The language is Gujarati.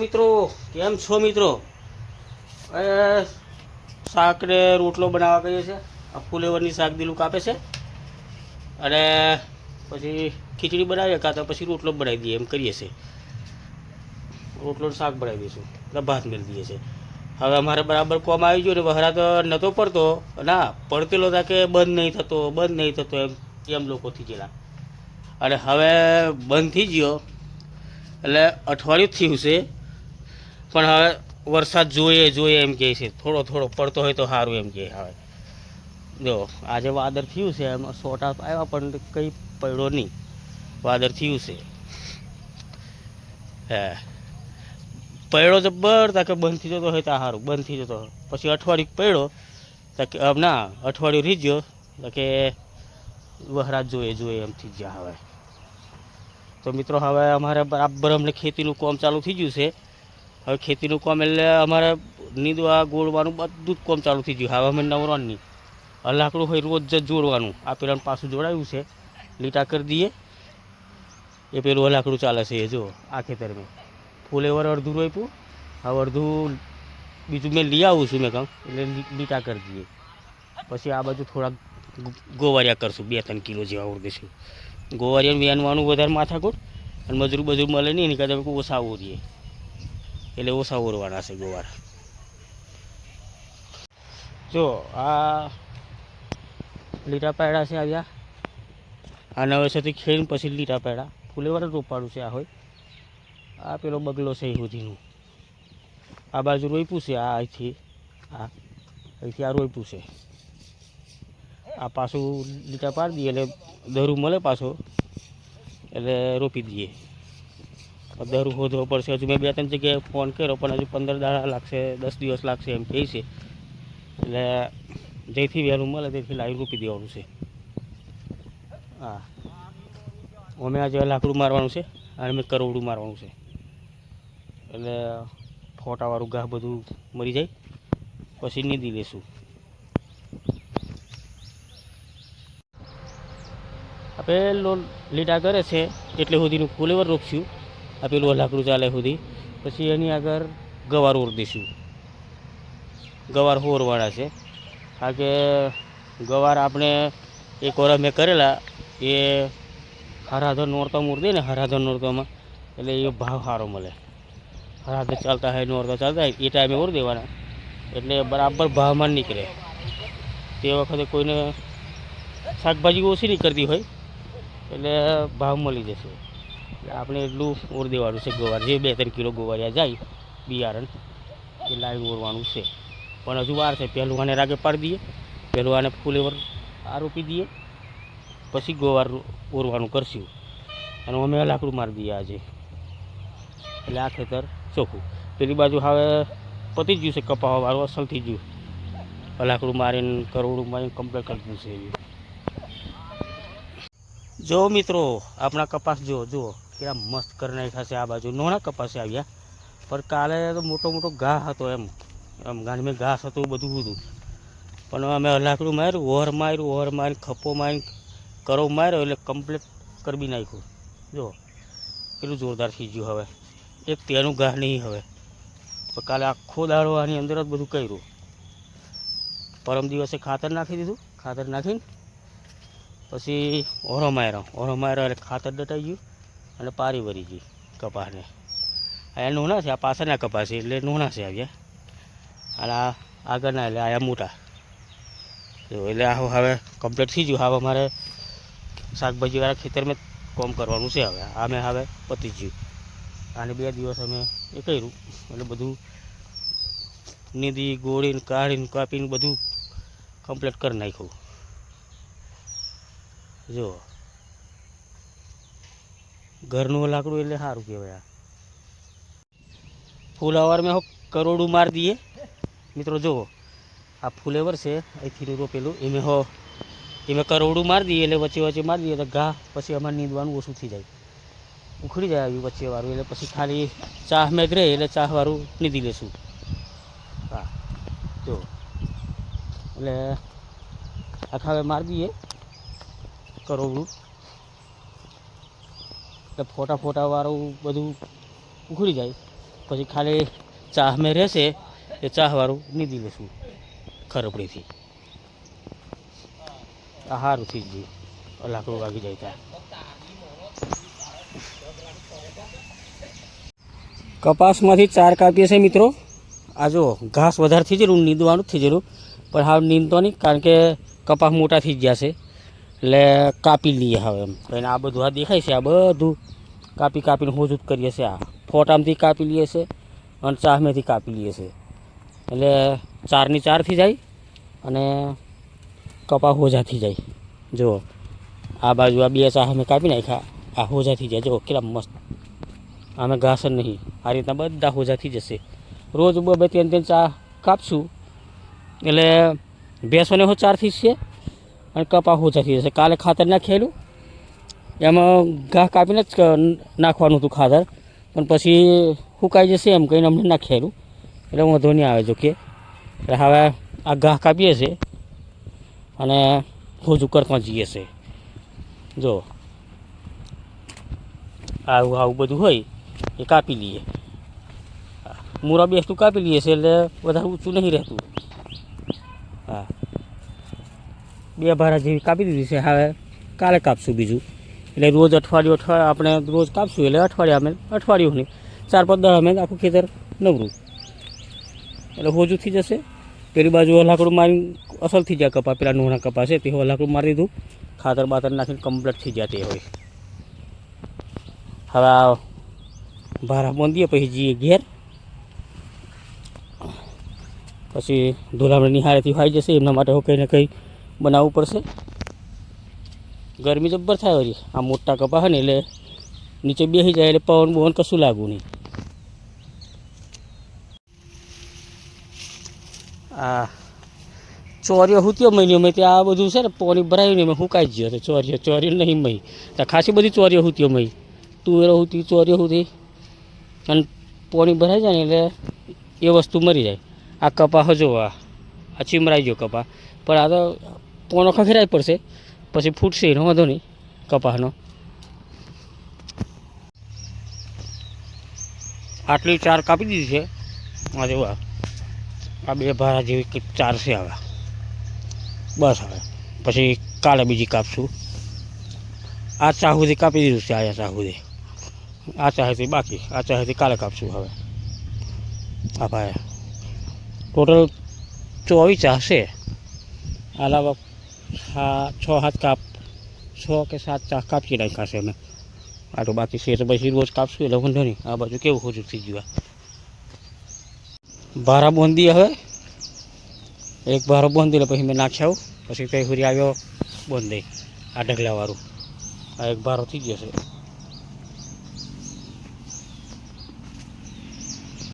મિત્રો, કેમ છો મિત્રો? એ, શાકને રોટલો બનાવવા કહીએ છે. આ લેવરની શાક દીલું કાપે છે. અને પછી ખીચડી બનાવીએ કાં તો પછી રોટલો બનાવી દઈએ એમ કરીએ છીએ. રોટલો શાક બનાવી દઈશું. એટલે ભાત મેળ દઈએ છીએ. હવે અમારે બરાબર કોમ આવી ગયો ને, વહરા તો નહોતો પડતો. ના, પડતેલો હતા કે બંધ નહીં થતો, બંધ નહીં થતો એમ એમ લોકો થઈ અને હવે બંધ થઈ ગયો. એટલે અઠવાડિયું થયું છે. પણ હવે વરસાદ જોઈએ જોઈએ એમ કહે છે. થોડો થોડો પડતો હોય તો સારું એમ કહે હવે. જો, આજે વાદળ થયું છે, એમાં સોટા આવ્યા, પણ કંઈ પડ્યો નહીં. વાદળ થયું છે. હે. પડ્યો જબ્બર તાકે બંધ થઈ જતો હોય તો સારું, બંધ થઈ જતો પછી અઠવાડિયું પડ્યો તા કે ના, અઠવાડિયું રીજ્યો કે વહરાજ જોઈએ જોઈએ એમ થઈ ગયા હવે. તો મિત્રો, હવે અમારે બરાબર અમને ખેતીનું કામ ચાલુ થઈ ગયું છે. હવે ખેતીનું કામ એટલે અમારે નીંદવા ગોળવાનું, બધું જ કામ ચાલુ થઈ ગયું. હવે અમે નવરાન નહીં લાકડું હોય રોજ જ જોડવાનું. આ પેલાનું પાછું જોડાયું છે. લીટા કરી દઈએ. એ પેલું લાકડું ચાલે છે, એ જો, આ ખેતરમાં. ફૂલેવર અડધું રોપ્યું. હવે અડધું બીજું મેં લઈ આવું છું મેં કહું એટલે લીટા કરી દઈએ. પછી આ બાજુ થોડાક ગોવારિયા કરશું. બે ત્રણ કિલો જેવા ઓળખીશું ગોવારિયાનું વેનવાનું વધારે માથાકૂટ. અને મજૂર બજૂર મળે નહીં, એની કરતાં ઓછા ઓરીએ એટલે ઓછા ઓરવાના છે ગોવાર. જો, આ લીટા પાયડા છે આવ્યા. આ નવેસરથી ખેડીને પછી લીટા પાયડા. ફૂલેવાર રોપાડું છે આ હોય. આ પેલો બગલો છે સુધીનું આ બાજુ રોપ્યું છે, આ અહીંથી. આ અહીંથી આ રોપ્યું છે. આ પાછું લીટા પાડી દઈએ એટલે દરું મળે પાછો. એટલે રોપી દઈએ. દરું શોધવો પડશે. હજુ મેં બે ત્રણ જગ્યાએ ફોન કર્યો, પણ હજુ પંદર દાડા લાગશે, દસ દિવસ લાગશે એમ કહે છે. એટલે જેથી વહેલું મળે તેથી લાઈવ રૂપી દેવાનું છે. હા. અમે આજે લાકડું મારવાનું છે અને મેં કરોડું મારવાનું છે. એટલે ફોટાવાળું ઘા બધું મરી જાય, પછી નીંદી લેશું. આ લોન લીટા કરે છે, એટલે સુધીનું ફૂલેવર રોપશું. આ પેલું લાકડું ચાલે સુધી. પછી એની આગળ ગવાર ઓર દઈશું. ગવાર હોરવાળા છે. કારણ કે ગવાર આપણે એક વાર મેં કરેલા, એ હરાધર નોરતા મૂર્તિ ને હરાધર નોરતામાં, એટલે એ ભાવ સારો મળે. હરાધર ચાલતા હોય, નોરતા ચાલતા હોય, એ ટાઈમે ઓર દેવાના. એટલે બરાબર ભાવમાં નીકળે. તે વખતે કોઈને શાકભાજી ઓછી નહીં કરતી હોય, એટલે ભાવ મળી જશે. આપણે એટલું ઓર દેવાનું છે ગોવાર. જે બે ત્રણ કિલો ગોવારિયા જાય, બિયારણ, એ લાવી ઓરવાનું છે. પણ હજુ વાર છે, પહેલું આને રાગે પાડી દઈએ, પહેલું આને ફૂલેવર આ રોપી દઈએ, પછી ગોવાર ઓરવાનું કરશું. અને અમે લાકડું મારી દઈએ આજે. એટલે આ ખેતર ચોખ્ખું. પેલી બાજુ હવે પતી ગયું છે કપાવાળું અસલ થઈ ગયું. લાકડું મારીને, કરોડું મારીને કમ્પ્લેટ કરી દીધું છે. એવી જો મિત્રો, આપણા કપાસ જુઓ જુઓ, કેવા મસ્ત કરી નાખ્યા છે આ બાજુ. નોના કપાસ આવ્યા. પણ કાલે તો મોટો મોટો ઘા હતો એમ. એમ ગાંધીમાં ઘાસ હતું બધું હતું. પણ અમે લાકડું માર્યું ઓહર માર્યું ઓહર મારીને ખપ્પો મારીને કરો માર્યો એટલે કમ્પ્લીટ કરબી નાખ્યું. જો, કેટલું જોરદાર થઈ ગયું હવે. એક તેનું ઘા નહીં હવે. પણ કાલે આખો દાડો આની અંદર જ બધું કર્યું. પરમ દિવસે ખાતર નાખી દીધું, ખાતર નાખીને પછી ઓરો માર્યો. ઓરો માર્યો એટલે ખાતર દટાઈ ગયું અને પારી વરી ગઈ કપાસને. આ નૂણા છે, આ પાછળના કપાસ છે, એટલે નૂણા છે આવ્યા અને આ આગળના એટલે આયા મોટા. એટલે આ હવે કમ્પ્લીટ થઈ ગયું. હવે મારે શાકભાજીવાળા ખેતરમાં કોમ કરવાનું છે હવે. આ મેં હવે પતી ગયું. અને બે દિવસ અમે એ કર્યું. એટલે બધું નીંદી, ગોળીને, કાઢીને, કાપીને બધું કમ્પ્લીટ કરી નાખ્યું. જો. ઘરનું લાકડું એટલે સારું કહેવાય આ. ફૂલાવર મેં કરોડું મારી દઈએ મિત્રો જુઓ આ ફૂલેવર છે, અહીંથી રોપેલું. એમે હો, એમે કરોડું મારી દઈએ એટલે વચ્ચે વચ્ચે મારી દઈએ તો ઘા પછી અમારે નીંદવાનું ઓછું થઈ જાય. ઉખડી જાય આવ્યું વચ્ચે વાળું એટલે પછી ખાલી ચાહ મેં રહે એટલે ચાહ વાળું નીંદી લેશું. હા, જો. એટલે આખા હવે મારી દઈએ કરોડું એટલે ફોટા ફોટાવાળું બધું ઉખડી જાય. પછી ખાલી ચાહ મેં રહેશે એ ચાહવાળું નીંદી લઈશું ખરપડીથી આ સારું થઈ ગયું. લાકડું વાગી જાય ત્યાં. કપાસમાંથી ચાર કાપીએ છે મિત્રો. આ જો ઘાસ વધારે થઈ જેલું નીંદવાનું થઈ જેલું પણ હા નીંદતો નહીં, કારણ કે કપાસ મોટા થઈ ગયા છે. એટલે કાપી લઈએ હવે એમ. તો આ બધું આ દેખાય છે, આ બધું કાપી કાપીને હોજૂત કરીએ છીએ આ. ફોટામાંથી કાપી લઈએ છીએ અને ચાહમેથી કાપી લઈએ છીએ. એટલે ચારની ચારથી જાય અને કપા હોજાથી જાય. જુઓ, આ બાજુ આ બે ચાહ અમે કાપી નાખ્યા. આ હોજાથી જાય. જુઓ, કેટલા મસ્ત. આમે ઘાસ નહીં. આ રીતના બધા હોજાથી જશે. રોજ બે ત્રણ ત્રણ ચા કાપશું. એટલે ભેંસોને હો ચારથી છે. અને કપા ઓછા થઈ જશે. કાલે ખાતર નાખેલું. એમાં ઘાસ કાપીને જ નાખવાનું હતું ખાતર. પણ પછી સુકાઈ જશે એમ કહીને અમને નાખેલું. એટલે વાંધો નહીં આવે જો કે. એટલે હવે આ ઘાસ કાપીએ છીએ. અને હોજું કરતા જઈએ છે જો. આવું આવું બધું હોય એ કાપી લઈએ. મૂરા બેસતું કાપી લઈએ છે એટલે વધારે ઊંચું નહીં રહેતું હા બે ભારા જેવી કાપી દીધી છે. હવે કાલે કાપશું બીજું. એટલે રોજ અઠવાડિયું અઠવાડિયું આપણે રોજ કાપશું, એટલે અઠવાડિયા અમે અઠવાડિયું નહીં, ચાર પાંચ દસ અમે આખું ખેતર નવરું એટલે હોજું થઈ જશે. પેલી બાજુ હલાકડું મારી અસલ થઈ જાય કપા, પેલા નોના કપા છે, તે લાકડું મારી દીધું. ખાતર બાતર નાખીને કમ્પ્લીટ થઈ જાય તે હોય. હવે ભારા બાંધીએ પછી જઈએ ઘેર. પછી ધોલામણી નિહાળેથી ખાઈ જશે, એમના માટે કંઈ ને કંઈ બનાવવું પડશે. ગરમી જબ્બર થાય હજી આ મોટા કપા હોય ને એટલે નીચે બેસી જાય એટલે પવન બવન કશું લાગવું નહીં. આ ચોરીઓ હુત્યો મહિનો? મેં ત્યાં આ બધું છે ને પાણી ભરાયું નહીં મેં હુકાઈ ગયો હતો ચોરીઓ ચોરીઓ નહીં મહી. ત્યાં ખાસી બધી ચોરીઓ હુત્યો મહી. તુવેરો હુતી ચોરીઓ હુતી અને પાણી ભરાઈ જાય ને એટલે એ વસ્તુ મરી જાય. આ કપા હજો આ ચીમરાઈ ગયો કપા. પણ આ તો પોનો ખખેરાય પડશે. પછી ફૂટશે એનો વાંધો નહીં, કપાસનો. આટલી ચાર કાપી દીધી છે. આ જો આ બે ભારા જેવી ચાર છે હવે. બસ હવે. પછી કાલે બીજી કાપશું. આ ચાહુથી કાપી દીધું છે આ ચાહુથી આ ચાહેથી બાકી. આ ચાહેથી કાલે કાપશું હવે. આ ભાઈ ટોટલ ચોવીસ ચાહ છે અલાવા હા છ હાથ કાપ, છ કે સાત ચા કાપી નાખ્યા છે અમે. આ તો બાકી છે તો પછી રોજ કાપશું, એટલે વાંધો નહીં. આ બાજુ કેવું હોજું થઈ ગયું. ભારા બાંધી હવે. એક ભારો બોંધી એટલે પછી મેં નાખ્યા. પછી કઈ હુરી આવ્યો બાંધી આ ઢગલાવાળું. આ એક ભારો થઈ ગયો છે.